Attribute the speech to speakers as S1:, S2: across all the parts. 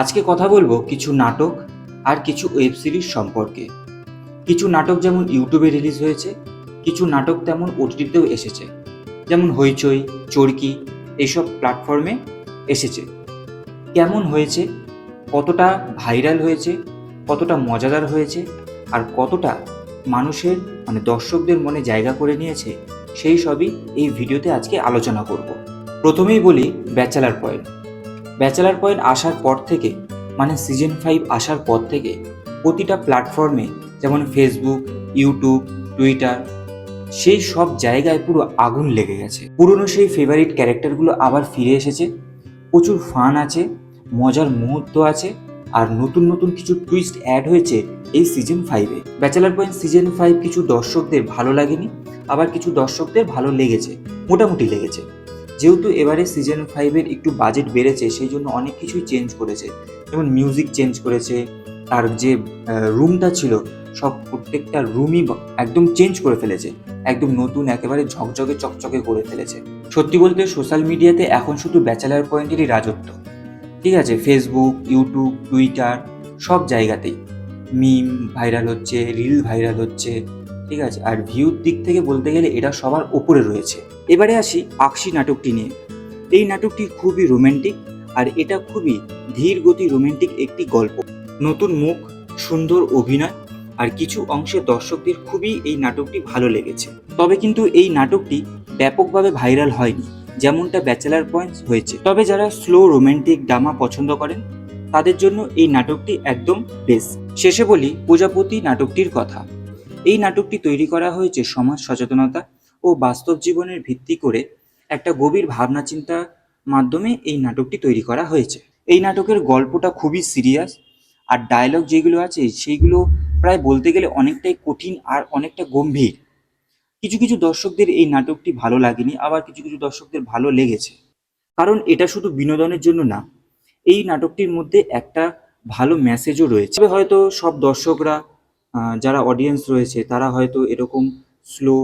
S1: আজকে কথা বলব কিছু নাটক আর কিছু ওয়েব সিরিজ সম্পর্কে। কিছু নাটক যেমন ইউটিউবে রিলিজ হয়েছে, কিছু নাটক তেমন ওটিটিতেও এসেছে। যেমন হইচই, চরকি এইসব প্ল্যাটফর্মে এসেছে। কেমন হয়েছে, কতটা ভাইরাল হয়েছে, কতটা মজাদার হয়েছে, আর কতটা মানুষের মানে দর্শকদের মনে জায়গা করে নিয়েছে, সেই সবই এই ভিডিওতে আজকে আলোচনা করব। প্রথমেই বলি ব্যাচেলার পয়েন্ট। ব্যাচেলার পয়েন্ট আসার পর থেকে মানে সিজন ফাইভ আসার পর থেকে, প্রতিটা প্ল্যাটফর্মে যেমন ফেসবুক ইউটিউব টুইটার সেই সব জায়গায় পুরো আগুন লেগে গেছে। পুরনো সেই ফেভারিট ক্যারেক্টারগুলো আবার ফিরে এসেছে। প্রচুর ফান আছে, মজার মুহূর্ত আছে, আর নতুন নতুন কিছু টুইস্ট অ্যাড হয়েছে এই সিজন ফাইভে ব্যাচেলার পয়েন্ট সিজন ফাইভ কিছু দর্শকদের ভালো লাগেনি, আবার কিছু দর্শকদের ভালো লেগেছে, মোটামুটি লেগেছে। যেহেতু এবারে সিজন ফাইভের একটু বাজেট বেড়েছে, সেই জন্য অনেক কিছুই চেঞ্জ করেছে। যেমন মিউজিক চেঞ্জ করেছে, তার যে রুমটা ছিল, সব প্রত্যেকটা রুমই একদম চেঞ্জ করে ফেলেছে। একদম নতুন, একেবারে ঝকঝকে, চকচকে করে ফেলেছে। সত্যি বলতে সোশ্যাল মিডিয়াতে এখন শুধু ব্যাচেলার পয়েন্টেরই রাজত্ব। ঠিক আছে? ফেসবুক ইউটিউব টুইটার সব জায়গাতেই। মিম ভাইরাল হচ্ছে রিল ভাইরাল হচ্ছে। ঠিক আছে? আর ভিউর দিক থেকে বলতে গেলে এটা সবার ওপরে রয়েছে। এবারে আসি আকশি নাটকটি নিয়ে। এই নাটকটি খুবই রোমান্টিক আর এটা খুবই ধীর গতি রোমান্টিক একটি গল্প। নতুন মুখ, সুন্দর অভিনয় আর কিছু অংশে দর্শকদের খুবই এই নাটকটি ভালো লেগেছে। তবে কিন্তু এই নাটকটি ব্যাপকভাবে ভাইরাল হয়নি, যেমনটা ব্যাচেলার পয়েন্টস হয়েছে। তবে যারা স্লো রোমান্টিক ড্রামা পছন্দ করেন, তাদের জন্য এই নাটকটি একদম বেস্ট শেষে বলি, প্রজাপতি নাটকটির কথা। এই নাটকটি তৈরি করা হয়েছে সমাজ সচেতনতা ও বাস্তব জীবনের ভিত্তি করে একটা গভীর ভাবনা চিন্তার মাধ্যমে এই নাটকটি তৈরি করা হয়েছে। এই নাটকের গল্পটা খুবই সিরিয়াস আর ডায়লগ যেগুলো আছে সেইগুলো প্রায় বলতে গেলে অনেকটাই কঠিন আর অনেকটা গম্ভীর। কিছু কিছু দর্শকদের এই নাটকটি ভালো লাগেনি, আবার কিছু কিছু দর্শকদের ভালো লেগেছে। কারণ এটা শুধু বিনোদনের জন্য না, এই নাটকটির মধ্যে একটা ভালো মেসেজও রয়েছে। হয়তো সব দর্শকরা যারা অডিয়েন্স রয়েছে, তারা হয়তো এরকম স্লো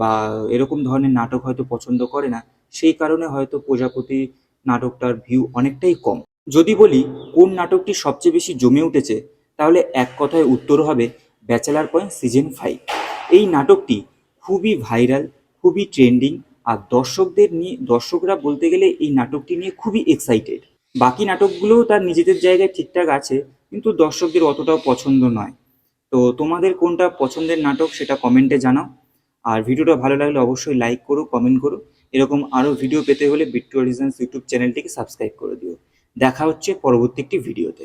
S1: বা এরকম ধরনের নাটক হয়তো পছন্দ করে না। সেই কারণে হয়তো প্রজাপতি নাটকটার ভিউ অনেকটাই কম। যদি বলি কোন নাটকটি সবচেয়ে বেশি জমে উঠেছে, তাহলে এক কথায় উত্তর হবে ব্যাচেলার পয়েন্ট সিজন ফাইভ। এই নাটকটি খুবই ভাইরাল, খুবই ট্রেন্ডিং, আর দর্শকদের নিয়ে, দর্শকরা বলতে গেলে এই নাটকটি নিয়ে খুবই এক্সাইটেড বাকি নাটকগুলোও তার নিজেদের জায়গায় ঠিকঠাক আছে, কিন্তু দর্শকদের অতটাও পছন্দ নয়। তো তোমাদের কোনটা পছন্দের নাটক সেটা কমেন্টে জানাও। আর ভিডিওটা ভালো লাগলে অবশ্যই লাইক করো কমেন্ট করো। এরকম আরও ভিডিও পেতে হলে বিট্টু অরিজিনালস ইউটিউব চ্যানেলটিকে সাবস্ক্রাইব করে দিও। দেখা হচ্ছে পরবর্তী একটি ভিডিওতে